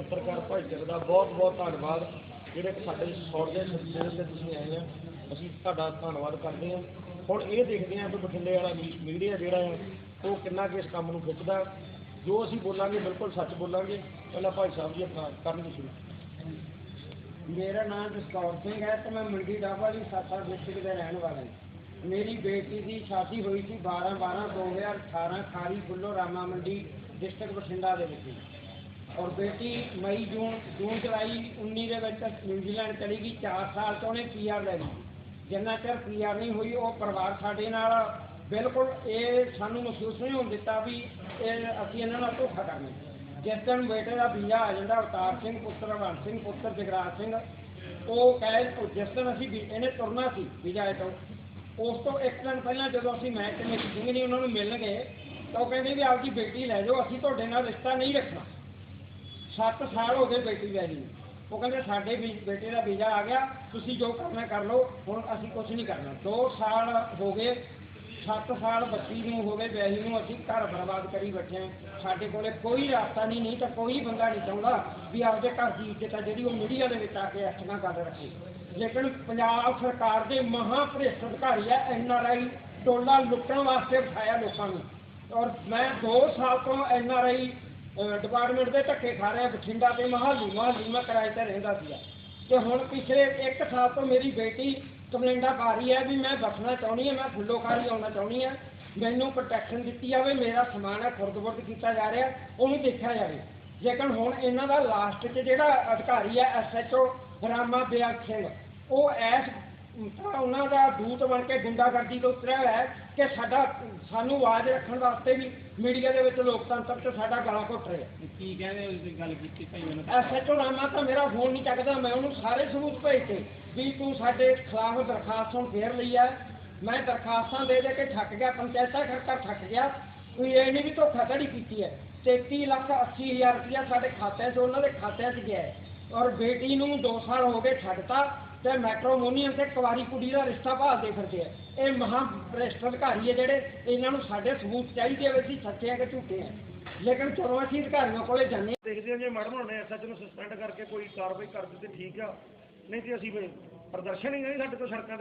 ਪੱਤਰਕਾਰ ਭਾਈਚਾਰੇ ਦਾ ਬਹੁਤ ਬਹੁਤ ਧੰਨਵਾਦ। ਜਿਹੜੇ ਸਾਡੇ ਸੌੜ ਦੇ ਤੇ ਤੁਸੀਂ ਆਏ ਆ, ਅਸੀਂ ਤੁਹਾਡਾ ਧੰਨਵਾਦ ਕਰਦੇ ਹਾਂ ਹੁਣ ਇਹ ਦੇਖਦੇ ਹਾਂ ਕਿ ਬਠਿੰਡੇ ਵਾਲਾ ਮੀਡੀਆ ਜਿਹੜਾ ਹੈ ਉਹ ਕਿੰਨਾ ਕੁ ਇਸ ਕੰਮ ਨੂੰ ਖਿੱਚਦਾ ਜੋ ਅਸੀਂ ਬੋਲਾਂਗੇ, ਬਿਲਕੁਲ ਸੱਚ ਬੋਲਾਂਗੇ। ਪਹਿਲਾਂ ਭਾਈ ਸਾਹਿਬ ਜੀ ਆਪਣਾ ਕਰਨਗੇ ਸ਼ੁਰੂ। ਮੇਰਾ ਨਾਮ ਜਸਕੌਰ ਸਿੰਘ ਹੈ ਤੇ ਮੈਂ ਮੰਡੀ ਡਾਬਾ ਦੀ ਸਾਸਾ ਡਿਸਟ੍ਰਿਕਟ ਦਾ ਰਹਿਣ ਵਾਲਾ ਹਾਂ ਮੇਰੀ ਬੇਟੀ ਦੀ ਸ਼ਾਦੀ ਹੋਈ ਸੀ 12 12 2018 ਖਾਰੀ ਫੁੱਲੋ ਰਾਮਾ ਮੰਡੀ, ਡਿਸਟ੍ਰਿਕਟ ਬਠਿੰਡਾ ਦੇ ਵਿੱਚ। ਔਰ ਬੇਟੀ ਮਈ ਜੂਨ ਜੂਨ, ਜੁਲਾਈ 19 ਦੇ ਵਿੱਚ ਨਿਊਜ਼ੀਲੈਂਡ ਚਲੀ ਗਈ 4 ਸਾਲ ਤੋਂ ਉਹਨੇ ਪੀਆਰ ਲੈ ਲਈ। ਜਿੰਨਾ ਚਿਰ ਪੀਆਰ ਨਹੀਂ ਹੋਈ, ਉਹ ਪਰਿਵਾਰ ਸਾਡੇ ਨਾਲ ਬਿਲਕੁਲ ਇਹ ਸਾਨੂੰ ਮਹਿਸੂਸ ਨਹੀਂ ਹੋਣ ਦਿੱਤਾ ਵੀ ਇਹ ਅਸੀਂ ਇਹਨਾਂ ਨਾਲ ਧੋਖਾ ਕਰਨਾ ਜਿਸ ਦਿਨ ਬੇਟੇ ਦਾ ਵੀਜ਼ਾ ਆ ਜਾਂਦਾ, ਅਵਤਾਰ ਸਿੰਘ ਪੁੱਤਰ ਹਰਵੰਤ ਸਿੰਘ ਪੁੱਤਰ, ਜਗਰਾਜ ਸਿੰਘ, ਉਹ ਕਹੇ ਜਿਸ ਦਿਨ ਅਸੀਂ ਵੀ- ਇਹਨੇ ਤੁਰਨਾ ਸੀ ਵੀਜ਼ਾ ਤੋਂ, ਉਸ ਤੋਂ ਇੱਕ ਦਿਨ ਪਹਿਲਾਂ ਜਦੋਂ ਅਸੀਂ ਮਹਿਕਮੇ ਵਿੱਚ ਸਿੰਘ ਨਹੀਂ, ਉਹਨਾਂ ਨੂੰ ਮਿਲਣ ਗਏ, ਤਾਂ ਉਹ ਕਹਿੰਦੇ ਵੀ ਆਪਦੀ ਬੇਟੀ ਲੈ ਜਾਓ, ਅਸੀਂ ਤੁਹਾਡੇ ਨਾਲ ਰਿਸ਼ਤਾ ਨਹੀਂ ਰੱਖਣਾ। 7 ਸਾਲ ਹੋ ਗਏ ਬੇਟੀ ਲੈ ਲਈ। ਉਹ ਕਹਿੰਦੇ ਸਾਡੇ ਵੀ ਬੇਟੇ ਦਾ ਵੀਜ਼ਾ ਆ ਗਿਆ, ਤੁਸੀਂ ਜੋ ਕਰਨਾ ਕਰ ਲਓ, ਹੁਣ ਅਸੀਂ ਕੁਝ ਨਹੀਂ ਕਰਨਾ। 2 ਸਾਲ ਹੋ ਗਏ 7 ਸਾਲ ਬੱਚੀ ਨੂੰ ਹੋ ਗਏ, ਵਿਆਹੀ ਨੂੰ ਅਸੀਂ ਘਰ ਬਰਬਾਦ ਕਰੀ ਬੈਠੇ ਹਾਂ। ਸਾਡੇ ਕੋਲੇ ਕੋਈ ਰਾਸਤਾ ਨਹੀਂ ਨਹੀਂ ਤਾਂ ਕੋਈ ਬੰਦਾ ਨਹੀਂ ਚਾਹੁੰਦਾ ਵੀ ਆਪਦੇ ਘਰ ਦੀ ਇੱਜ਼ਤ ਆ ਜਿਹੜੀ ਉਹ ਮੀਡੀਆ ਦੇ ਵਿੱਚ ਆ ਕੇ ਅੱਠਾਂ ਕਰ ਰੱਖੇ। ਲੇਕਿਨ ਪੰਜਾਬ ਸਰਕਾਰ ਦੇ ਮਹਾ ਭ੍ਰਿਸ਼ਟ ਅਧਿਕਾਰੀ ਹੈ ਐਨ ਆਰ ਆਈ ਟੋਲਾ ਲੁੱਟਣ ਵਾਸਤੇ ਬਿਠਾਇਆ ਲੋਕਾਂ ਨੂੰ। ਔਰ ਮੈਂ 2 ਸਾਲ ਤੋਂ ਐਨ ਆਰ ਆਈ ਡਿਪਾਰਟਮੈਂਟ ਦੇ ਧੱਕੇ ਖਾ ਰਿਹਾ, ਬਠਿੰਡਾ ਤੇ ਮਹਾਲੀ ਮਹਾਲੀ ਮੈਂ ਕਿਰਾਏ ਤੇ ਰਹਿੰਦਾ ਸੀਗਾ। ਤੇ ਹੁਣ ਪਿਛਲੇ ਇੱਕ ਸਾਲ ਤੋਂ ਮੇਰੀ ਬੇਟੀ ਕੰਪਲੇਂਟਾਂ ਪਾ ਰਹੀ ਹੈ ਵੀ ਮੈਂ ਬਸਣਾ ਚਾਹੁੰਦੀ ਹਾਂ, ਮੈਂ ਫੁੱਲੋਕਾਰੀ ਆਉਣਾ ਚਾਹੁੰਦੀ ਹਾਂ। ਮੈਨੂੰ ਪ੍ਰੋਟੈਕਸ਼ਨ ਦਿੱਤੀ ਜਾਵੇ, ਮੇਰਾ ਸਮਾਨ ਹੈ, ਖੁਰਦ-ਬੁਰਦ ਕੀਤਾ ਜਾ ਰਿਹਾ, ਉਹਨੂੰ ਦੇਖਿਆ ਜਾਵੇ। ਲੇਕਿਨ ਹੁਣ ਇਹਨਾਂ ਦਾ ਲਾਸਟ 'ਚ ਜਿਹੜਾ ਅਧਿਕਾਰੀ ਹੈ ਐਸਐਚਓ ਰਾਮਾ ਬਿਆਗ ਸਿੰਘ, ਉਹ ਐਸ ਉਹਨਾਂ ਦਾ ਦੂਤ ਬਣ ਕੇ ਗੁੰਡਾਗਰਦੀ ਤੋਂ ਉਤਰਿਆ ਹੈ ਕਿ ਸਾਡਾ ਸਾਨੂੰ ਆਵਾਜ਼ ਰੱਖਣ ਵਾਸਤੇ ਵੀ ਮੀਡੀਆ ਦੇ ਵਿੱਚ ਲੋਕਤੰਤਰ 'ਚ ਸਾਡਾ ਗਲਾ ਘੁੱਟ ਰਿਹਾ। ਕੀ ਕਹਿੰਦੇ ਉਸ ਦੀ ਗੱਲ ਕੀਤੀ ਭਾਈ ਮੈਨੂੰ ਐਸਐਚਓ ਰਾਮਾ ਤਾਂ ਮੇਰਾ ਫੋਨ ਨਹੀਂ ਚੱਕਦਾ ਮੈਂ ਉਹਨੂੰ ਸਾਰੇ ਸਬੂਤ ਭੇਜਤੇ ਵੀ ਤੂੰ ਸਾਡੇ ਖਿਲਾਫ ਦਰਖਾਸਤ ਹੁਣ ਫੇਰ ਲਈ ਹੈ ਮੈਂ ਦਰਖਾਸਤਾਂ ਦੇ ਦੇ ਕੇ ਥੱਕ ਗਿਆ ਪੰਚਾਇਤਾਂ ਕਰ ਥੱਕ ਗਿਆ। ਕੋਈ ਇਹ ਨਹੀਂ ਵੀ ਧੋਖਾਧੜੀ ਕੀਤੀ ਹੈ। 33 ਲੱਖ 80 ਹਜ਼ਾਰ ਰੁਪਇਆ ਸਾਡੇ ਖਾਤੇ 'ਚ ਉਹਨਾਂ ਦੇ ਖਾਤਿਆਂ 'ਚ ਗਿਆ ਹੈ। ਔਰ ਬੇਟੀ ਨੂੰ 2 ਸਾਲ ਹੋ ਗਏ ਛੱਡਤਾ ਤੇ ਮੈਟਰੋਮੋਨੀਅਮ ਤੇ ਕੁਵਾਰੀ ਕੁੜੀ ਦਾ ਰਿਸ਼ਤਾ ਭਾਲਦੇ ਫਿਰਦੇ ਆ। ਇਹ ਮਹਾ ਭ੍ਰਿਸ਼ਟ ਅਧਿਕਾਰੀ ਹੈ ਜਿਹੜੇ ਇਹਨਾਂ ਨੂੰ ਸਾਡੇ ਸਬੂਤ ਚਾਹੀਦੇ ਆ ਵੀ ਅਸੀਂ ਸੱਚੇ ਆ ਕਿ ਝੂਠੇ ਆ। ਲੇਕਿਨ ਚਲੋ ਅਸੀਂ ਅਧਿਕਾਰੀਆਂ ਕੋਲੇ ਜਾਂਦੇ ਦੇਖਦੇ ਹਾਂ ਜੇ ਮੈਡਮ ਹੋਣੇ ਐਸਐਚ ਨੂੰ ਸਸਪੈਂਡ ਕਰਕੇ ਕੋਈ ਕਾਰਵਾਈ ਕਰ ਦਿੱਤੀ ਠੀਕ ਆ। ਨਹੀਂ ਤੇ ਅਸੀਂ ਪ੍ਰਦਰਸ਼ਨ ਹੀ ਨਹੀਂ ਸਾਡੇ ਤੋਂ ਸੜਕਾਂ ਤੇ